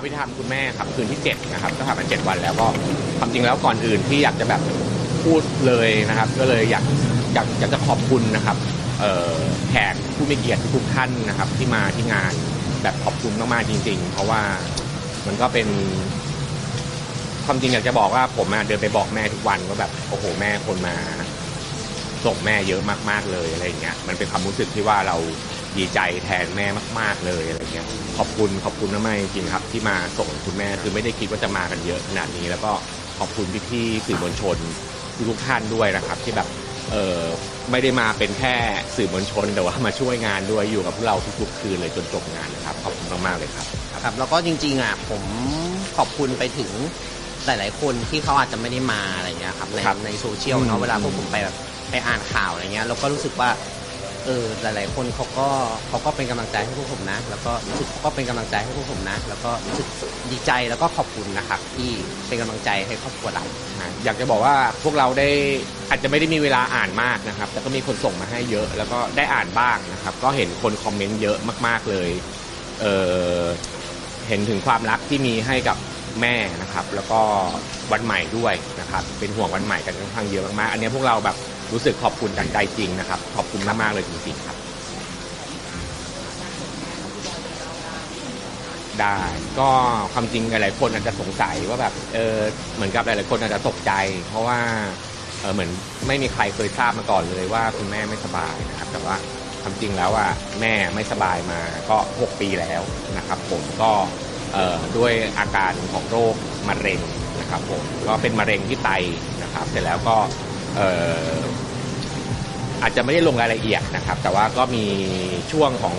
ระพิธามคุณแม่ครับคืนที่7นะครับก็ผ่านมา7วันแล้วก็ความจริงแล้วก่อนอื่นที่อยากจะแบบพูดเลยนะครับ ก็เลยอยากอยากอยากจะขอบคุณนะครับแขกผู้มีเกียรติทุกท่านนะครับ ที่มาที่งานแบบขอบคุณมากๆจริง ๆ เพราะว่ามันก็เป็นความจริงอยากจะบอกว่าผมเดินไปบอกแม่ทุกวันว่าแบบโอ้โหแม่คนมาส่งแม่เยอะมากๆเลยอะไรอย่างเงี้ยมันเป็นความรู้สึกที่ว่าเราดีใจแทนแม่มาก ๆเลยอะไรเงี้ย ขอบคุณขอบคุณมากๆจริงๆครับ ที่มาส่งคุณแม่คือไม่ได้คิดว่าจะมากันเยอะขนาดนี้ แล้วก็ขอบคุณพี่ๆสื่อมวลชนทุกๆท่านด้วยนะครับ ที่แบบเออไม่ได้มาเป็นแค่สื่อมวลชน แต่ว่ามาช่วยงานด้วยอยู่กับพวกเราทุกๆคืนเลยจนจบงานนะครับขอบคุณมากๆเลยครับครับ แล้วก็จริงๆอะผมขอบคุณไปถึงหลายๆคนที่เขาอาจจะไม่ได้มาอะไรเงี้ยครับในครับในโซเชียลอืเนาะมเวลาพวกผมไปแบบไปอ่านข่าวอะไรเงี้ยเราก็รู้สึกว่า เออหลาย ๆ คนเขาก็เขาก็เป็นกำลังใจให้พวกผมนะ แล้วก็รู้สึกเขาก็เป็นกำลังใจให้พวกผมนะ แล้วก็รู้สึกดีใจแล้วก็ขอบคุณนะครับที่เป็นกำลังใจให้ครอบครัวเราอยากจะบอกว่าพวกเราได้อาจจะไม่ได้มีเวลาอ่านมากนะครับ แต่ก็มีคนส่งมาให้เยอะ แล้วก็ได้อ่านบ้างนะครับ ก็เห็นคนคอมเมนต์เยอะมาก ๆ เลย เออเห็นถึงความรักที่มีให้กับแม่นะครับ แล้วก็วันใหม่ด้วยนะครับ เป็นห่วงวันใหม่กันค่อนข้างเยอะมากๆ อันนี้พวกเราแบบ รู้สึกขอบคุณจากใจจริงนะครับ ขอบคุณมากๆเลยจริงๆครับ ได้ก็ความจริงหลายๆคนอาจจะสงสัยว่าแบบเออเหมือนกับหลายๆคนอาจจะตกใจ เพราะว่าเออเหมือนไม่มีใครเคยทราบมาก่อนเลยว่าคุณแม่ไม่สบายนะครับ แต่ว่าความจริงแล้วว่าแม่ไม่สบายมาก็ 6 ปีแล้วนะครับ ผมก็เออด้วยอาการของโรคมะเร็งนะครับผมก็เป็นมะเร็งที่ไตนะครับ เสร็จแล้วก็ อาจจะไม่ได้ลงรายละเอียดนะครับ แต่ว่าก็มีช่วงของ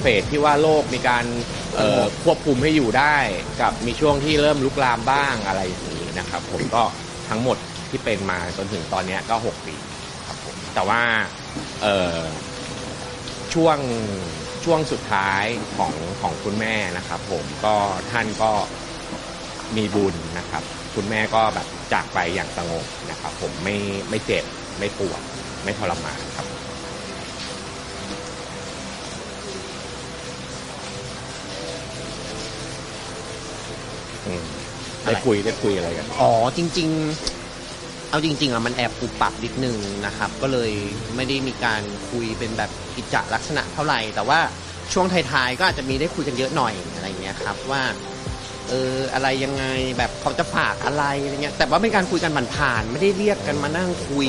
เฟสที่ว่าโรคมีการควบคุมให้อยู่ได้ กับมีช่วงที่เริ่มลุกลามบ้างอะไรอย่างนี้นะครับ ผมก็ทั้งหมดที่เป็นมาจนถึงตอนนี้ก็ 6 ปีครับผมแต่ว่าช่วงช่วงสุดท้ายของของคุณแม่นะครับ ผมก็ท่านก็มีบุญนะครับ คุณแม่ก็แบบ จากไปอย่างสงบนะครับ ผมไม่ไม่เจ็บไม่ปวดไม่ทรมานครับอืมได้คุยได้คุยอะไรกัน อ๋อจริง ๆ เอาจริง ๆอะมันแอบปุบปับนิดนึงนะครับ ก็เลยไม่ได้มีการคุยเป็นแบบกิจจลักษณะเท่าไหร่ แต่ว่าช่วงท้ายๆก็อาจจะมีได้คุยกันเยอะหน่อยอะไรเงี้ยครับว่า เอออะไรยังไงแบบเขาจะฝากอะไรอะไรเงี้ยแต่ว่าเป็นการคุยกันผ่านๆไม่ได้เรียกกันมานั่งคุย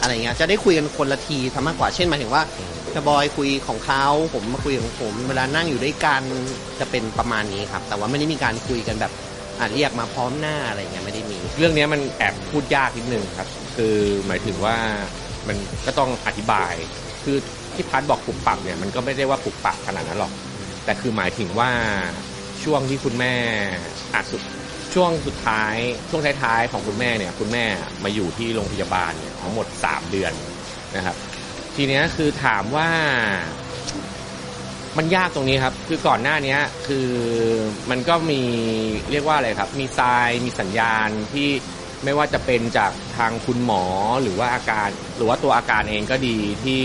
อะไรเงี้ยจะได้คุยกันคนละทีทำมากกว่าเช่นหมายถึงว่าจะบอยคุยของเขาผมมาคุยของผมเวลานั่งอยู่ด้วยกันจะเป็นประมาณนี้ครับ แต่ว่าไม่ได้มีการคุยกันแบบอะเรียกมาพร้อมหน้าอะไรเงี้ยไม่ได้มี เรื่องนี้มันแอบพูดยากนิดนึงครับ คือหมายถึงว่ามันก็ต้องอธิบาย คือที่พัดบอกปุกปักเนี่ยมันก็ไม่ได้ว่าปุกปักขนาดนั้นหรอก แต่คือหมายถึงว่า ช่วงที่คุณแม่อาจสุดช่วงสุดท้ายช่วงท้ายๆของคุณแม่เนี่ย คุณแม่มาอยู่ที่โรงพยาบาลเนี่ยทั้งหมด 3 เดือนนะครับ ทีเนี้ยคือถามว่า มันยากตรงนี้ครับ คือก่อนหน้านี้คือมันก็มีเรียกว่าอะไรครับ มีทรายมีสัญญาณที่ไม่ว่าจะเป็นจากทางคุณหมอหรือว่าอาการ หรือว่าตัวอาการเองก็ดีที่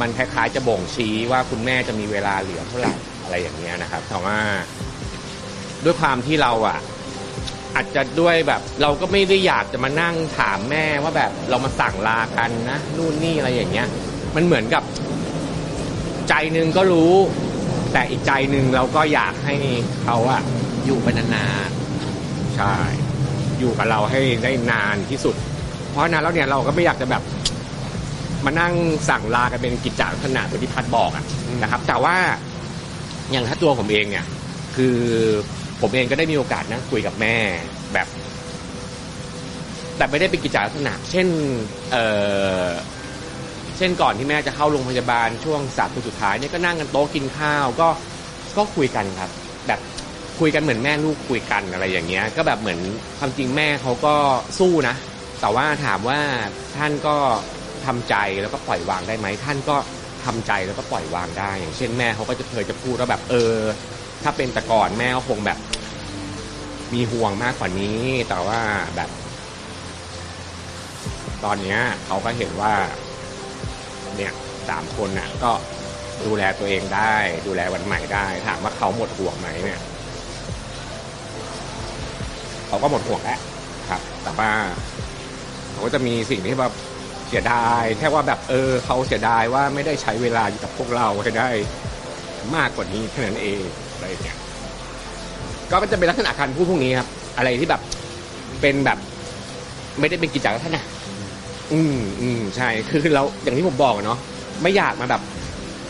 มันคล้ายๆจะบ่งชี้ว่าคุณแม่จะมีเวลาเหลือเท่าไหร่ อะไรอย่างเงี้ยนะครับแต่ว่าด้วยความที่เราอะ อาจจะด้วยแบบ เราก็ไม่ได้อยากจะมานั่งถามแม่ว่าแบบเรามาสั่งลากันนะนู่นนี่อะไรอย่างเงี้ย มันเหมือนกับ ใจหนึ่งก็รู้ แต่อีกใจหนึ่งเราก็อยากให้เขาอะ อยู่ไปนานใช่ อยู่กับเราให้ได้นานที่สุด เพราะฉะนั้นแล้วเนี่ยเราก็ไม่อยากจะแบบมานั่งสั่งลากันเป็นกิจจลักษณะตัวที่พัดบอกอะนะครับ แต่ว่า อย่างถ้าตัวผมเองเนี่ย คือผมเองก็ได้มีโอกาสนั่งคุยกับแม่แบบ แต่ไม่ได้เป็นกิจลักษณะ เช่น เออเช่นก่อนที่แม่จะเข้าโรงพยาบาลช่วงสามตัวสุดท้ายเนี่ยก็นั่งกันโต๊ะกินข้าว ก็ก็คุยกันครับ แบบคุยกันเหมือนแม่ลูกคุยกันอะไรอย่างเงี้ย ก็แบบเหมือนความจริงแม่เขาก็สู้นะแต่ว่าถามว่าท่านก็ทำใจแล้วก็ปล่อยวางได้ไหมท่านก็ ทำใจแล้วก็ปล่อยวางได้ อย่างเช่นแม่เขาก็จะเคยจะพูดว่าแบบเออ ถ้าเป็นแต่ก่อนแม่ก็คงแบบ มีห่วงมากกว่านี้ แต่ว่าแบบ ตอนเนี้ยเขาก็เห็นว่า เนี่ยสามคนน่ะ ก็ดูแลตัวเองได้ ดูแลวันใหม่ได้ ถามว่าเขาหมดห่วงไหมเนี่ยเขาก็หมดห่วงแล้วครับ แต่ว่าเขาก็จะมีสิ่งที่แบบ เสียดายแค่ว่าแบบเออเขาเสียดายว่าไม่ได้ใช้เวลาอยู่กับพวกเราให้ได้มากกว่านี้แค่นั้นเองอะไรอย่างเงี้ยก็จะเป็นลักษณะการพูดพวกนี้ครับ อะไรที่แบบเป็นแบบ ไม่ได้เป็นกิจลักษณะอืมอืมใช่ คือคือเราอย่างที่ผมบอกอะเนาะไม่อยากมาแบบ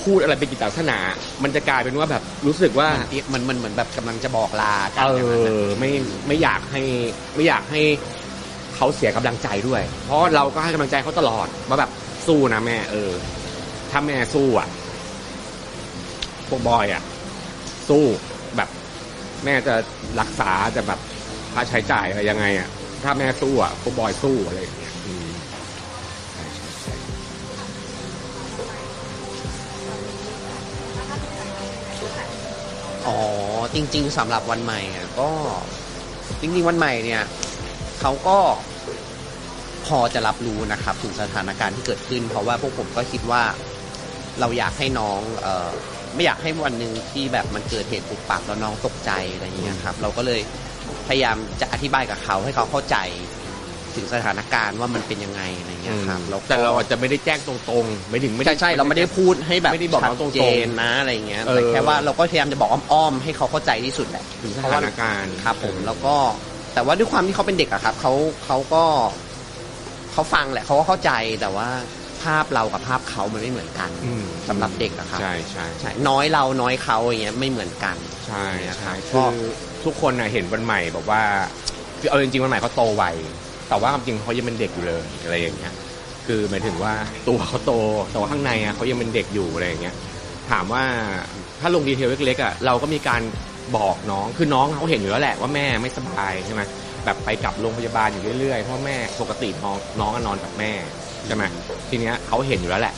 พูดอะไรเป็นกิจลักษณะ มันจะกลายเป็นว่าแบบรู้สึกว่ามันมันเหมือนแบบกำลังจะบอกลากัเอนอย่างนั้นนะอไม่ไม่อยากให้ไม่อยากให้ เขาเสียกำลังใจด้วย เพราะเราก็ให้กำลังใจเขาตลอดว่าแบบสู้นะแม่ เออ ถ้าแม่สู้อะพวกบอยอะ สู้แบบแม่จะรักษาจะแบบค่าใช้จ่ายอะไรยังไงอะ ถ้าแม่สู้อะพวกบอยสู้อะไรอย่างเงี้ยอ๋อจริง ๆสำหรับวันใหม่อะก็จริงๆวันใหม่เนี่ยเขาก็ พอจะรับรู้นะครับถึงสถานการณ์ที่เกิดขึ้น เพราะว่าพวกผมก็คิดว่าเราอยากให้น้องเอ่อไม่อยากให้วันหนึ่งที่แบบมันเกิดเหตุปุกปักแล้วน้องตกใจอะไรอย่างเงี้ยครับ เราก็เลยพยายามจะอธิบายกับเขาให้เขาเข้าใจถึงสถานการณ์ว่ามันเป็นยังไงอะไรอย่างเงี้ยครับแล้วก็ แต่เราอาจจะไม่ได้แจ้งตรงๆ ไม่ถึงไม่ได้ ใช่ใช่เราไม่ได้พูดให้แบบไม่ได้บอกชัเขาตรงๆเจนนะอะไรอย่างเงี้ยเออแต่แค่ว่าเราก็พยายามจะบอกอ้อมๆให้เขาเข้าใจที่สุดแหละถึงสถานการณ์ ครับผมแล้วก็แต่ว่าด้วยความที่เขาเป็นเด็กอะครับเขาเขาก็ เขาฟังแหละเขาก็เข้าใจแต่ว่าภาพเรากับภาพเขามันไม่เหมือนกันอืมสำหรับเด็กอะครับใช่ใช่ใช่น้อยเราน้อยเขาอย่างเงี้ยไม่เหมือนกันใช่นะครัใช่บคือทุกคนน่ะเห็นวันใหม่บอกว่าคือเอาจริงๆวันใหม่เขาโตไวแต่ว่าความจริงเขายังเป็นเด็กอยู่เลยอะไรอย่างเงี้ย คือหมายถึงว่าตัวเขาโตแต่ว่าข้างในอะเขายังเป็นเด็กอยู่อะไรอย่างเงี้ย ถามว่าถ้าลงดีเทลเล็กๆอะเราก็มีการบอกน้องคือน้องเขาเห็นอยู่แล้วแหละว่าแม่ไม่สบายใช่ไหม แบบไปกลับโรงพยาบาลอยู่เรื่อยๆเพราะแม่ปกติน้องน้องก็นอนกับแม่ใช่ไหมทีเนี้ยเขาเห็นอยู่แล้วแหละ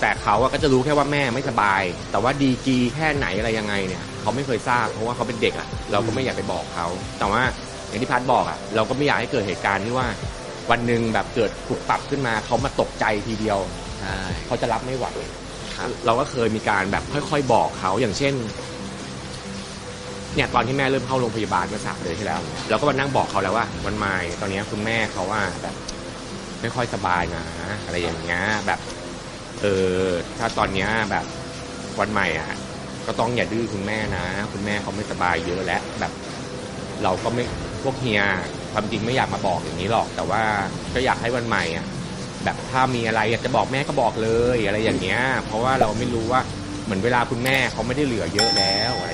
แต่เขาอะก็จะรู้แค่ว่าแม่ไม่สบาย แต่ว่าดีกรีแค่ไหนอะไรยังไงเนี่ยเขาไม่เคยทราบเพราะว่าเขาเป็นเด็กอะเราก็ไม่อยากไปบอกเขาแต่ว่าอย่างที่พัดบอกอะเราก็ไม่อยากให้เกิดเหตุการณ์ที่ว่า วันหนึ่งแบบเกิดถูกปรับขึ้นมาเขามาตกใจทีเดียวใช่เขาจะรับไม่ไหวครับเราก็เคยมีการแบบค่อย ๆ บอกเขาอย่างเช่น เนี่ยตอนที่แม่เริ่มเข้าโรงพยาบาลเมื่อสามเดือนที่แล้วเราก็มานั่งบอกเขาแล้วว่าวันไม่ตอนนี้คุณแม่เขาว่าแบบไม่ค่อยสบายนะอะไรอย่างเงี้ยแบบเออถ้าตอนเนี้ยแบบวันใหม่อะ ก็ต้องอย่าดื้อคุณแม่นะ คุณแม่เขาไม่สบายเยอะแล้วแบบ เราก็ไม่พวกเฮียความจริงไม่อยากมาบอกอย่างนี้หรอก แต่ว่าก็อยากให้วันใหม่อะแบบถ้ามีอะไรอยากจะบอกแม่ก็บอกเลยอะไรอย่างเงี้ย เพราะว่าเราไม่รู้ว่าเหมือนเวลาคุณแม่เขาไม่ได้เหลือเยอะแล้วอะไร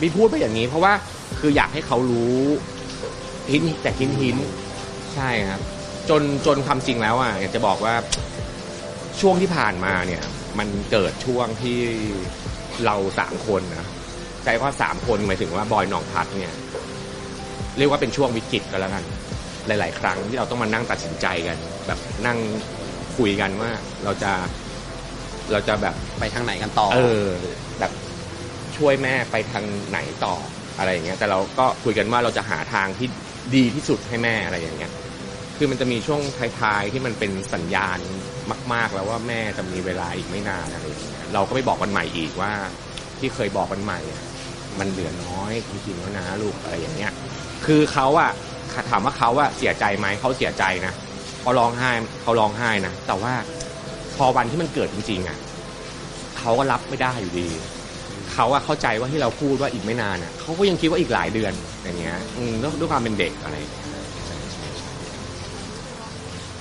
อย่างเงี้ยบีพูดไปอย่างนี้ เพราะว่าคืออยากให้เขารู้หินแต่หินหินใช่ครับ จนจนความจริงแล้วอะอยากจะบอกว่าช่วงที่ผ่านมาเนี่ย มันเกิดช่วงที่เราสามคนนะใจว่าสามคนหมายถึงว่าบอยหนองพัดเนี่ย เรียกว่าเป็นช่วงวิกฤตก็แล้วกัน หลาย ๆ ครั้งที่เราต้องมานั่งตัดสินใจกัน แบบนั่งคุยกันว่าเราจะเราจะแบบไปทางไหนกันต่อ เออ แบบ ช่วยแม่ไปทางไหนต่ออะไรอย่างเงี้ยแต่เราก็คุยกันว่าเราจะหาทางที่ดีที่สุดให้แม่อะไรอย่างเงี้ยคือมันจะมีช่วงท้ายๆที่มันเป็นสัญญาณมาก ๆ แล้วว่าแม่จะมีเวลาอีกไม่นานอะไรอย่างเงี้ยเราก็ไปบอกวันใหม่อีกว่า ที่เคยบอกวันใหม่มันเหลือน้อยจริงๆแล้วนะลูกอะไรอย่างเงี้ย คือเขาอะถามว่าเขาอะเสียใจไหมเขาเสียใจนะเขาร้องไห้เขาร้องไห้นะแต่ว่าพอวันที่มันเกิดจริงๆอะเขาก็รับไม่ได้อยู่ดี เขาอะเข้าใจว่าที่เราพูดว่าอีกไม่นานอะเขาก็ยังคิดว่าอีกหลายเดือนอย่างเงี้ยอืมด้วยด้วยความเป็นเด็กอะไรอย่างเงี้ยใช่ใช่ใช่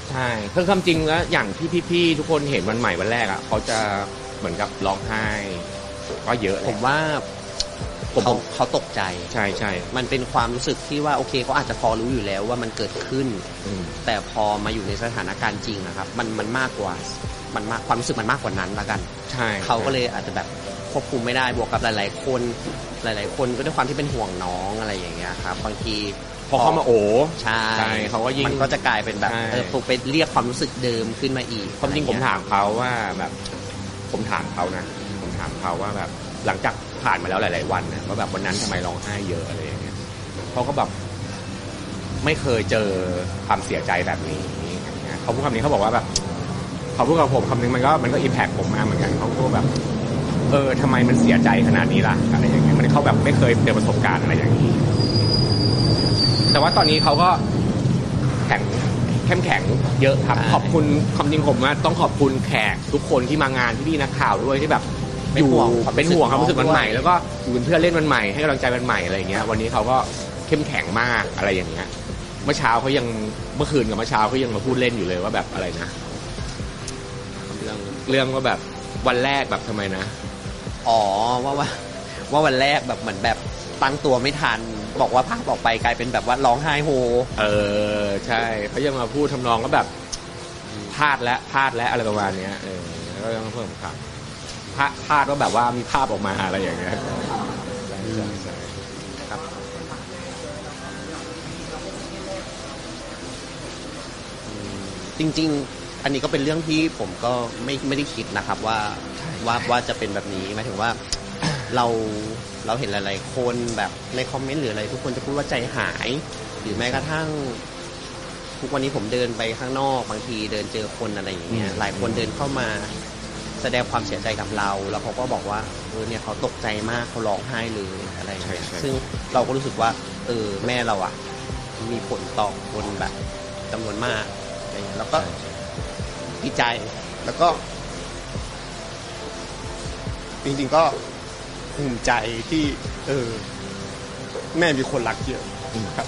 ใช่คือความจริงแล้วอย่างที่พี่ๆทุกคนเห็นวันใหม่วันแรกอะเขาจะเหมือนกับร้องไห้ก็เยอะแหผละ มว่าผมเขาเขาตกใจ ใช่ใช่มันเป็นความรู้สึกที่ว่าโอเคเขาอาจจะพอรู้อยู่แล้วว่ามันเกิดขึ้น อืมแต่พอมาอยู่ในสถานการณ์จริงนะครับ มันมันมากกว่า มันมากความรู้สึกมันมากกว่านั้นละกัน ใช่เขาก็เลยอาจจะแบบ ควบคุมไม่ได้บวกกับหลาย ๆ คน หลาย ๆ คนก็ด้วยความที่เป็นห่วงน้องอะไรอย่างเงี้ยครับบางทีพอเข้ามาโอ้ใช่ใช่เขาก็ยิ่งมันก็จะกลายเป็นแบบใช่เออถูกไปเรียกความรู้สึกเดิมขึ้นมาอีกความจริงผมถามเขาว่าแบบผมถามเขานะผมถามเขาว่าแบบหลังจากผ่านมาแล้วหลาย ๆ วันนะว่าแบบวันนั้นทำไมร้องไห้เยอะอะไรอย่างเงี้ยเขาก็แบบไม่เคยเจอความเสียใจแบบนี้อย่างเงี้ยเขาพูดคำนี้เขาบอกว่าแบบเขาพูดกับผมคำนึงมันก็มันก็อิมแพคผมมากเหมือนกันเขาก็แบบ เออทำไมมันเสียใจขนาดนี้ล่ะอะไรอย่างเงี้ยมันเขาแบบไม่เคยเจอประสบการณ์อะไรอย่างนี้ แต่ว่าตอนนี้เขาก็แข็งเข้มแข็งเยอะครับใช่ขอบคุณความจริงผมว่าต้องขอบคุณแขกทุกคนที่มางานที่พี่นักข่าวด้วยที่แบบเป็นห่วงอยู่ความรู้สึกเป็นห่วงความรู้สึกวันใหม่ด้วยแล้วก็อยู่เป็นเพื่อนเล่นวันใหม่ให้กำลังใจวันใหม่อะไรอย่างเงี้ยวันนี้เขาก็เข้มแข็งมากอะไรอย่างเงี้ยเมื่อเช้าเขายังเมื่อคืนกับเมื่อเช้าเขายังมาพูดเล่นอยู่เลยว่าแบบอะไรนะ เรื่องเรื่องว่าแบบวันแรกแบบทำไมนะ อ๋อว่าว่าว่าวันแรกแบบเหมือนแบบตั้งตัวไม่ทัน บอกว่าภาพออกไปกลายเป็นแบบว่าร้องไห้โฮ เออใช่เขายังมาพูดทำนองก็แบบพลาดแล้วพลาดแล้วอะไรประมาณเนี้ยเออแล้วก็ยังมาเพิ่มครับพลาดพลาดว่าแบบว่ามีภาพออกมาอะไรอย่างเงี้ยใช่ใช่ใช่ครับจริง ๆ อันนี้ก็เป็นเรื่องที่ผมก็ไม่ไม่ได้คิดนะครับว่า ว่าว่าจะเป็นแบบนี้หมายถึงว่าเราเราเห็นหลาย ๆ คนแบบในคอมเมนต์หรืออะไรทุกคนจะพูดว่าใจหาย หรือแม้กระทั่ง ทุกวันนี้ผมเดินไปข้างนอกบางทีเดินเจอคนอะไรอย่างเงี้ยอืมหลายคนเดินเข้ามา แสดงความเสียใจกับเรา แล้วเขาก็บอกว่าเออเนี่ยเขาตกใจมากเขาร้องไห้เลยอะไรอย่างเงี้ยซึ่งเราก็รู้สึกว่าเออแม่เราอะมีผลต่อคนแบบจำนวนมากอะไรเงี้ยแล้วก็ใช่ใช่ดีใจแล้วก็ จริงๆก็ภูมิใจที่ เออ แม่มีคนรักเยอะครับ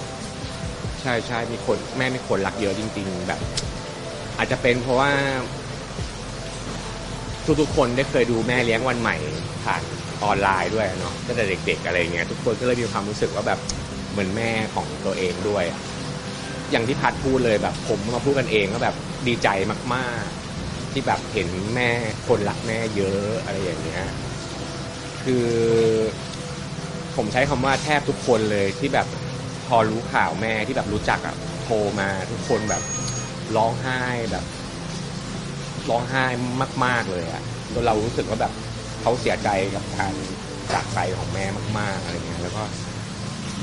ใช่ใช่มีคนแม่มีคนรักเยอะจริง ๆ แบบ อาจจะเป็นเพราะว่า ทุกๆคนได้เคยดูแม่เลี้ยงวันใหม่ผ่านออนไลน์ด้วยเนาะตั้งแต่เด็ก ๆ อะไรเงี้ยทุกคนก็เลยมีความรู้สึกว่าแบบเหมือนแม่ของตัวเองด้วยอะอย่างที่พัดพูดเลยแบบ ผมมาพูดกันเองก็แบบดีใจมาก ๆ ที่แบบเห็นแม่คนรักแม่เยอะอะไรอย่างเงี้ยคือผมใช้คำว่าแทบทุกคนเลยที่แบบพอรู้ข่าวแม่ที่แบบรู้จักอะโทรมาทุกคนแบบร้องไห้แบบร้องไห้มาก ๆเลยอะจนเรารู้สึกว่าแบบเขาเสียใจกับการจากไปของแม่มาก ๆอะไรเงี้ยแล้วก็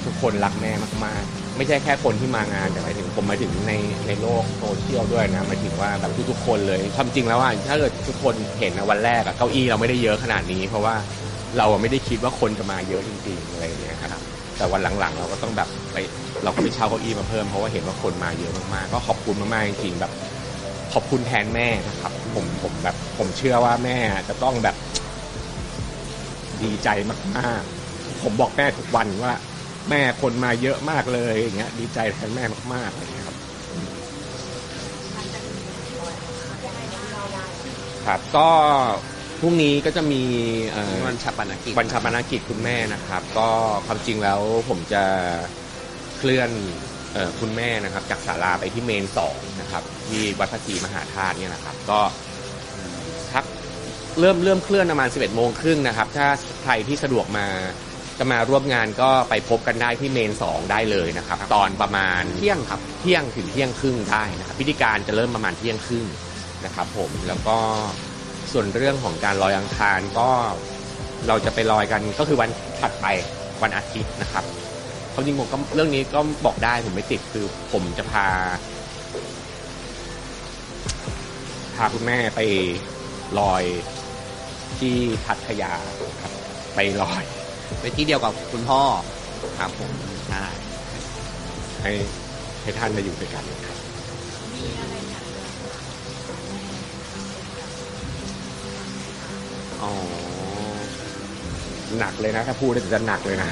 ทุกคนรักแม่มาก ๆ ไม่ใช่แค่คนที่มางานแต่หมายถึงผมหมายถึงในในโลกโซเชียลด้วยนะหมายถึงว่าแบบทุกๆคนเลยความจริงแล้วอะถ้าเกิดทุกคนเห็นนะวันแรกอะเก้าอี้เราไม่ได้เยอะขนาดนี้ เพราะว่าเราอะไม่ได้คิดว่าคนจะมาเยอะจริงๆอะไรอย่างเงี้ยครับแต่วันหลังๆ เราก็ต้องแบบไปเราก็ไปเช่าเก้าอี้มาเพิ่มเพราะว่าเห็นว่าคนมาเยอะมากๆ ก็ขอบคุณมากๆจริงๆแบบ ขอบคุณแทนแม่นะครับ ผมผมแบบ ผมเชื่อว่าแม่จะต้องแบบ ดีใจมากๆ ผมบอกแม่ทุกวันว่า แม่คนมาเยอะมากเลยอย่างเงี้ย ดีใจแทนแม่มากๆอะไรอย่างเงี้ยครับครับก็พรุ่งนี้ก็จะมีเอ่อวันฉับปนกิจวันชาปนกิจคุณแม่นะครับ ก็ความจริงแล้วผมจะเคลื่อนเออคุณแม่นะครับ จากศาลาไปที่เมนสองนะครับ ที่วัดพระศรีมหาธาตุเนี่ยนะครับ ก็ครับเริ่มเริ่มเคลื่อนประมาณ 11โมงครึ่งนะครับ ถ้าใครที่สะดวกมา จะมาร่วมงานก็ไปพบกันได้ที่เมนสองได้เลยนะครับ ตอนประมาณเที่ยงครับเที่ยงถึงเที่ยงครึ่งได้นะครับพิธีการจะเริ่มประมาณเที่ยงครึ่งนะครับผมแล้วก็ส่วนเรื่องของการลอยอังคารก็เราจะไปลอยกันก็คือวันถัดไปวันอาทิตย์นะครับความจริงผมก็เรื่องนี้ก็บอกได้ผมไม่ติดคือผมจะพา พาคุณแม่ไปลอยที่พัทยาครับไปลอย ไปที่เดียวกับคุณพ่อครับผมใช่ให้ให้ท่านมาอยู่ด้วยกันครับอ๋อหนักเลยนะ ถ้าพูดแล้วจะหนักเลยนะ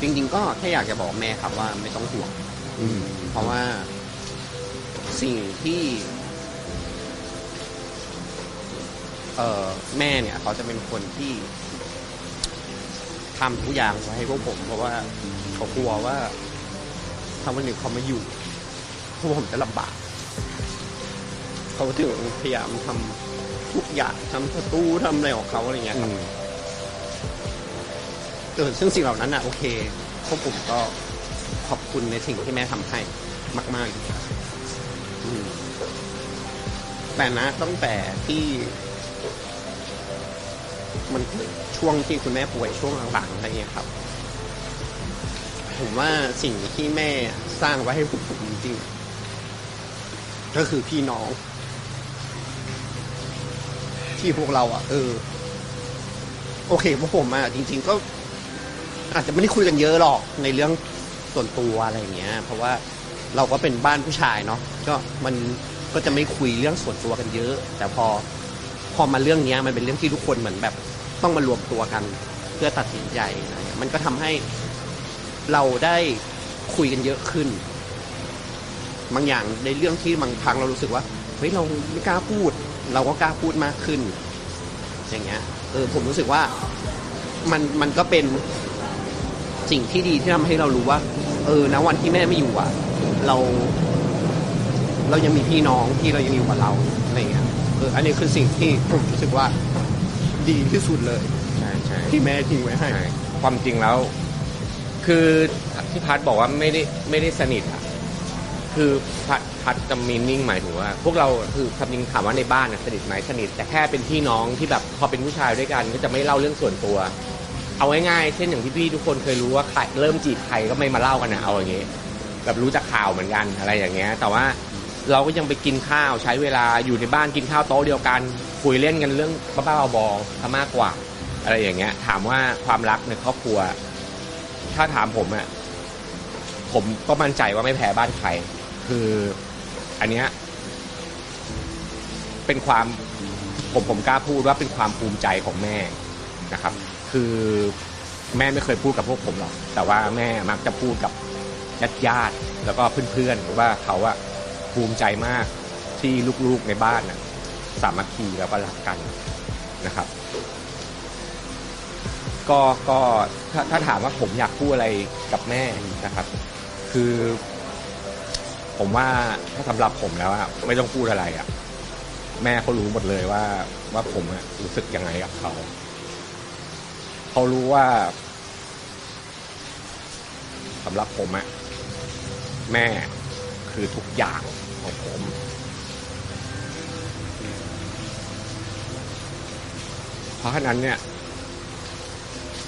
จริงๆก็แค่อยากจะบอกแม่ครับว่าไม่ต้องห่วงอืมเพราะว่าสิ่งที่ แม่เนี่ยเขาจะเป็นคนที่ทำทุกอย่างไว้ให้พวกผม เพราะว่าเขากลัวว่าถ้าวันหนึ่งเขามาอยู่พวกผมจะลำบากเขาถึงพยายามทำทุกอย่างทำประตูทำอะไรของเขาอะไรเงี้ยครับเออซึ่งสิ่งเหล่านั้นอะโอเคพวกผมก็ขอบคุณในสิ่งที่แม่ทำให้มากๆอยู่ครับอืมแต่นะตั้งแต่ที่ มันเกิดช่วงที่คุณแม่ป่วยช่วงหลังๆอะไรเงี้ยครับ ผมว่าสิ่งที่แม่สร้างไว้ให้ผมจริงๆก็คือพี่น้อง ที่พวกเรา อะ เออ โอเคพวกผมอะจริง ๆ ก็ อาจจะไม่ได้คุยกันเยอะหรอกในเรื่องส่วนตัวอะไรอย่างเงี้ย เพราะว่าเราก็เป็นบ้านผู้ชายเนาะก็มันก็จะไม่คุยเรื่องส่วนตัวกันเยอะ แต่พอพอมาเรื่องเนี้ยมันเป็นเรื่องที่ทุกคนเหมือนแบบ ต้องมารวมตัวกันเพื่อตัดสินใจอะมันก็ทำให้เราได้คุยกันเยอะขึ้น บางอย่างในเรื่องที่บางครั้งเรารู้สึกว่าเฮ้ยเราไม่กล้าพูด เราก็กล้าพูดมากขึ้น อย่างเงี้ยเออผมรู้สึกว่ามันมันก็เป็นสิ่งที่ดีที่ทำให้เรารู้ว่า เออณวันที่แม่ไม่อยู่อะ เรา เรายังมีพี่น้องที่เรายังอยู่กับเราอะไรเงี้ยเอออันนี้คือสิ่งที่ผมรู้สึกว่า ดีที่สุดเลย ใช่ใช่ที่แม่ทิ้งไว้ให้ใช่ความจริงแล้ว คือที่พัดบอกว่าไม่ได้ไม่ได้สนิทอะคือพัดพัดจะมีนิ่งหมายถึงว่า พวกเราคือคำจริงถามว่าในบ้านน่ะสนิทไหมสนิท แต่แค่เป็นพี่น้องที่แบบพอเป็นผู้ชายด้วยกัน ก็จะไม่เล่าเรื่องส่วนตัว เอาง่ายๆเช่นอย่างที่พี่ทุกคนเคยรู้ว่าใครเริ่มจีบใครก็ไม่มาเล่ากันนะเอาอย่างงี้แบบรู้จักข่าวเหมือนกันอะไรอย่างเงี้ย แต่ว่าเราก็ยังไปกินข้าวใช้เวลาอยู่ในบ้านกินข้าวโต๊ะเดียวกัน คุยเล่นกันเรื่องบ้าๆบอๆซะมากกว่า อะไรอย่างเงี้ย ถามว่าความรักในครอบครัว ถ้าถามผมอะผมก็มั่นใจว่าไม่แพ้บ้านใคร คืออันเนี้ยเป็นความผมผมกล้าพูดว่าเป็นความภูมิใจของแม่นะครับ คือแม่ไม่เคยพูดกับพวกผมหรอก แต่ว่าแม่มักจะพูดกับญาติญาติแล้วก็เพื่อนๆว่าเขาอะภูมิใจมากที่ลูกๆในบ้านน่ะ สามัคคีแล้วก็รักกันนะครับ ก็ก็ถ้าถ้าถามว่าผมอยากพูดอะไรกับแม่นะครับ คือ ผมว่าถ้าสำหรับผมแล้วอะไม่ต้องพูดอะไรอะแม่เขารู้หมดเลยว่า ว่าผมอะรู้สึกยังไงกับเขาเขารู้ว่าสำหรับผมอะแม่คือทุกอย่างของผม เพราะฉะนั้นเนี่ย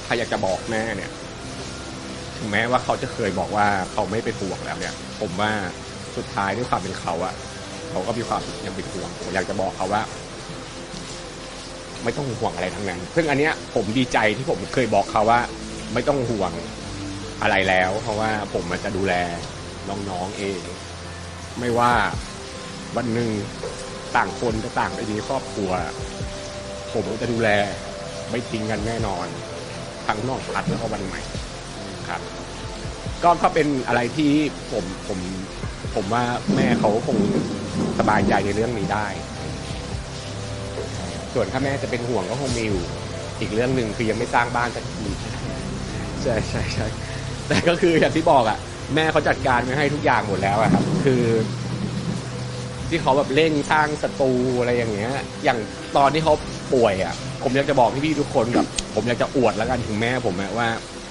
ถ้าอยากจะบอกแม่เนี่ยถึงแม้ว่าเขาจะเคยบอกว่าเขาไม่เป็นห่วงแล้วเนี่ย ผมว่าสุดท้ายด้วยความเป็นเขาอะเขาก็มีความยังเป็นห่วงผมอยากจะบอกเขาว่า ไม่ต้องห่วงอะไรทั้งนั้น ซึ่งอันเนี้ย ผมดีใจที่ผมเคยบอกเขาว่า ไม่ต้องห่วงอะไรแล้ว เพราะว่าผมมันจะดูแลน้องๆเอง ไม่ว่าวันหนึ่งต่างคนก็ต่างไปมีครอบครัว ผมจะดูแลไม่ทิ้งกันแน่นอนทั้งนอกพัดแล้วก็วันใหม่ครับ ก็ก็เป็นอะไรที่ผมผมผมว่าแม่เขาคงสบายใจในเรื่องนี้ได้ ส่วนถ้าแม่จะเป็นห่วงก็คงมีอยู่อีกเรื่องหนึ่งคือยังไม่สร้างบ้านสักทีใช่ใช่ใช่แต่ก็คืออย่างที่บอกอะ แม่เขาจัดการไว้ให้ทุกอย่างหมดแล้วอะครับ คือ ที่เขาแบบเร่งสร้างสตูอะไรอย่างเงี้ย อย่างตอนที่เขา ป่วยอะผมอยากจะบอกพี่ๆทุกคนแบบผมอยากจะอวดแล้วกันถึงแม่ผมอะว่า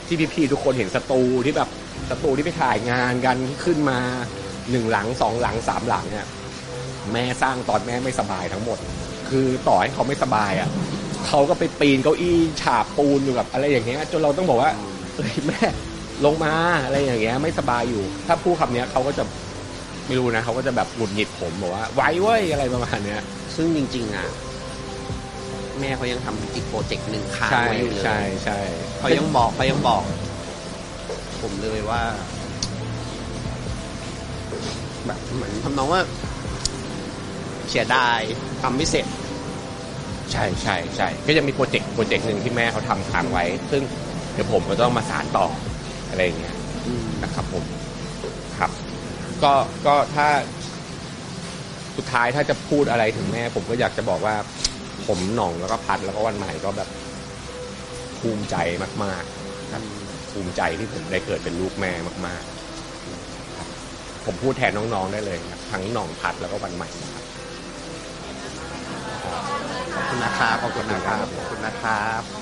ที่พี่ๆทุกคนเห็นสตูที่แบบสตูที่ไปถ่ายงานกันที่ขึ้นมาหนึ่งหลังสองหลังสามหลังเนี่ยแม่สร้างตอนแม่ไม่สบายทั้งหมด คือต่อให้เขาไม่สบายอะเขาก็ไปปีนเก้าอี้ฉาบปูนอยู่กับอะไรอย่างเงี้ยจนเราต้องบอกว่าเอ้ยแม่ลงมาอะไรอย่างเงี้ยไม่สบายอยู่ ถ้าพูดคำเนี้ยเขาก็จะไม่รู้นะเขาก็จะแบบหงุดหงิดผมบอกว่าไว้เว้ยอะไรประมาณเนี้ย ซึ่งจริง ๆอะ แม่เขายังทำอีกโปรเจกต์หนึ่งค้างใช่ไว้อยู่เลยใช่ใช่เขายังบอกเขายังบอก ผมเลยว่าแบบเหมือนทำนองว่า เสียดายทำไม่เสร็จ ใช่ใช่ใช่ก็ยังมีโปรเจกต์โปรเจกต์หนึ่งที่แม่เขาทำค้างไว้ ซึ่งเดี๋ยวผมก็ต้องมาสานต่ออะไรอย่างเงี้ย นะครับผมครับ ก็ก็ถ้าสุดท้ายถ้าจะพูดอะไรถึงแม่ ผมก็อยากจะบอกว่า ผมหน่องแล้วก็พัดแล้วก็วันใหม่ก็แบบภูมิใจมากๆครับภูมิใจที่ผมได้เกิดเป็นลูกแม่มากๆครับผมพูดแทนน้องๆได้เลยครับทั้งหน่องพัดแล้วก็วันใหม่ครับขอบคุณนะครับขอบคุณนะครับขอบคุณนะครับ